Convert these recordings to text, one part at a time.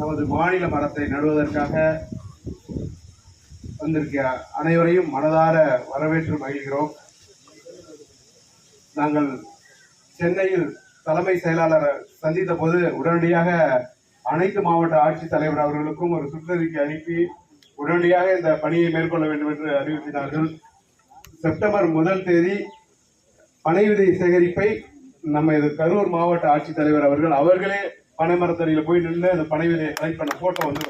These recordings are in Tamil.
நமது மாநில மரத்தை நடுவதற்காக வந்திருக்க அனைவரையும் மனதார வரவேற்று மகிழ்கிறோம். நாங்கள் சென்னையில் தலைமை செயலாளர் சந்தித்த போது உடனடியாக அனைத்து மாவட்ட ஆட்சித்தலைவர் அவர்களுக்கும் ஒரு சுற்றறிக்கை அனுப்பி உடனடியாக இந்த பணியை மேற்கொள்ள வேண்டும் என்று அறிவுறுத்தினார்கள். செப்டம்பர் முதல் தேதி பனை விதை சேகரிப்பை நம்ம இது கரூர் மாவட்ட ஆட்சித்தலைவர் அவர்கள் அவர்களே பனை மரத்தடியில போய் நின்று அந்த பனை விதையை கலெக்ட் பண்ண போட்டோ வந்து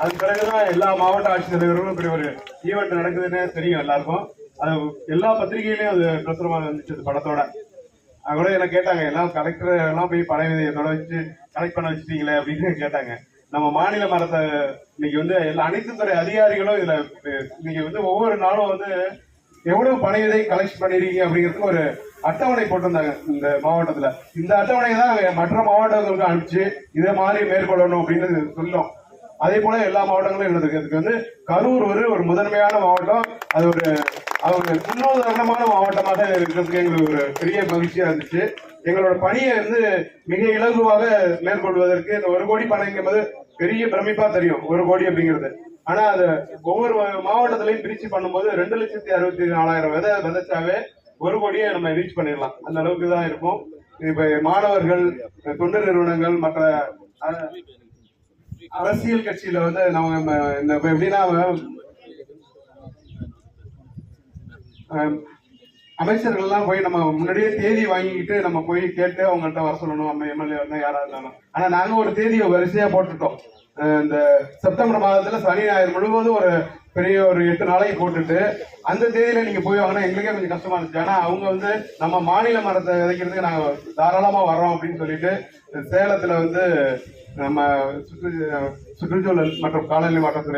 அதுக்கு பிறகுதான் எல்லா மாவட்ட ஆட்சித்தலைவர்களும் இப்படி ஒரு ஈவெண்ட் நடக்குதுன்னு தெரியும் எல்லாருக்கும். அது எல்லா பத்திரிகையிலையும் அது பிரசுரமாக வந்துச்சு அந்த படத்தோட. அது கூட என்ன கேட்டாங்க எல்லாம் கலெக்டர் எல்லாம் போய் பனை விதையை தொட வச்சு கலெக்ட் பண்ண வச்சுட்டீங்களே அப்படின்னு கேட்டாங்க. நம்ம மாநில மரத்தை இன்னைக்கு வந்து எல்லா அனைத்து துறை அதிகாரிகளும் இதுல இன்னைக்கு வந்து ஒவ்வொரு நாளும் வந்து எவ்வளவு பனை விதை கலெக்ட் பண்ணிருக்கீங்க அப்படிங்கிறதுக்கு ஒரு அட்டவணை போட்டிருந்தாங்க இந்த மாவட்டத்துல. இந்த அட்டவணையை தான் மற்ற மாவட்டங்களுக்கு அனுப்பிச்சு இதே மாதிரி மேற்கொள்ளணும் அப்படின்னு சொல்லும். அதே போல எல்லா மாவட்டங்களும் இருந்தது வந்து கரூர் ஒரு ஒரு முதன்மையான மாவட்டம். அது ஒரு அது ஒரு மாவட்டமாக இருக்கிறதுக்கு எங்களுக்கு ஒரு பெரிய மகிழ்ச்சியா இருந்துச்சு. எங்களோட பணியை வந்து மிக இலகுவாக மேற்கொள்வதற்கு இந்த ஒரு கோடி பணங்கிறது பெரிய பிரமிப்பா தெரியும் ஒரு கோடி அப்படிங்கிறது. ஆனா அது ஒவ்வொரு மாவட்டத்திலையும் பிரிச்சு பண்ணும்போது ரெண்டு லட்சத்தி அறுபத்தி நாலாயிரம் விதை விதைச்சாவே ஒரு கோடியை நம்ம ரீச் பண்ணிடலாம். அந்த அளவுக்கு தான் இருக்கும். இப்ப மாணவர்கள் தொண்டு நிறுவனங்கள் மற்ற அரசியல் கட்சியில வந்து நம்ம இந்த எப்படின்னா அமைச்சர்கள்லாம் அமைச்சர்கள் எல்லாம் போய் நம்ம முன்னாடியே தேதி வாங்கிக்கிட்டு நம்ம போய் கேட்டு அவங்கள்ட்ட வர சொல்லணும். நம்ம எம்எல்ஏ வந்து யாரா இருந்தாலும். ஆனா நாங்க ஒரு தேதியை வரிசையா போட்டுட்டோம். இந்த செப்டம்பர் மாதத்துல சனி ஞாயிறு முழுவதும் ஒரு பெரிய ஒரு எட்டு நாளைக்கு போட்டுட்டு அந்த தேதியில நீங்க போய் வாங்கினா எங்களுக்கே கொஞ்சம் கஷ்டமா இருந்துச்சு. ஆனா அவங்க வந்து நம்ம மாநில மரத்தை விதைக்கிறதுக்கு நாங்க தாராளமா வர்றோம் அப்படின்னு சொல்லிட்டு சேலத்துல வந்து நம்ம சுற்று சுற்றுச்சூழல் மற்றும் காலநிலை மாற்றத்துறை